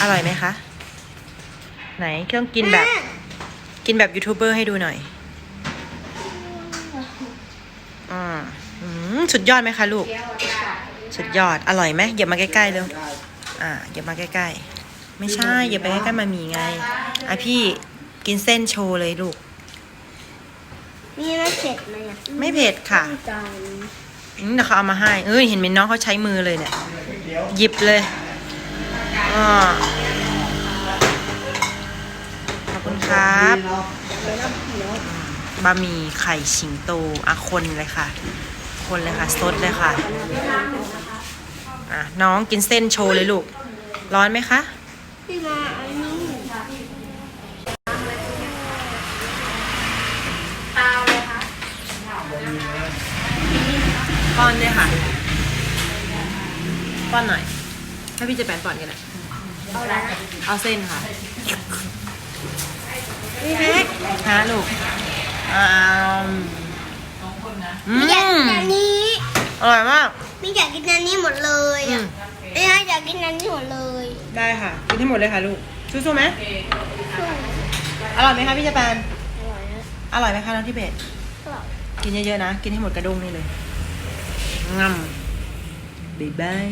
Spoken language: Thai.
อร่อยไหมคะ ไหนต้องกินแบบ กินแบบยูทูบเบอร์ให้ดูหน่อยอ่าอืมสุดยอดไหมคะลูก สุดยอด อร่อยไหมอย่ามาใกล้ๆเร็วอ่าอย่ามาใกล้ๆ ไม่ใช่อย่าไปใกล้ๆมามีไง อะพี่กินเส้นโชว์เลยลูก มีไม่เผ็ดไหมอะไม่เผ็ดค่ะจังอืมเดี๋ยวเขาเอามาให้ เอ้ยเห็นไหมน้องเขาใช้มือเลยเนี่ย หยิบเลย อ่าขอบคุณครับบะหมี่ไข่ชิงโตอะคนเลยค่ะ คนเลยค่ะซดเลยค่ะอะ น้องกินเส้นโชว์เลยลูก ร้อนไหมคะพี่าอันนี้ป้อนด้วยค่ะ ป้อนหน่อย ให้พี่เจะแปนป้อนกัน แหละเอาเส้นค่ะ นี่ฮะฮะลูกอ้าวอืไม่อยากกินมอันนี้อร่อยมาก ไม่อยากกินอันนี้หมดเลยอือะม ไม่ฮะอยากกินอันนี้หมดเลยได้ค่ะ กินให้หมดเลยค่ะลูกสู้ๆไหมอร่อยไหมคะพี่เจะแปนอร่อยนะอร่อยไหมคะน้องที่เบสอร่อยกินเยอะๆนะ กินให้หมดกระด้งนี่เลยงำบ๊ายบาย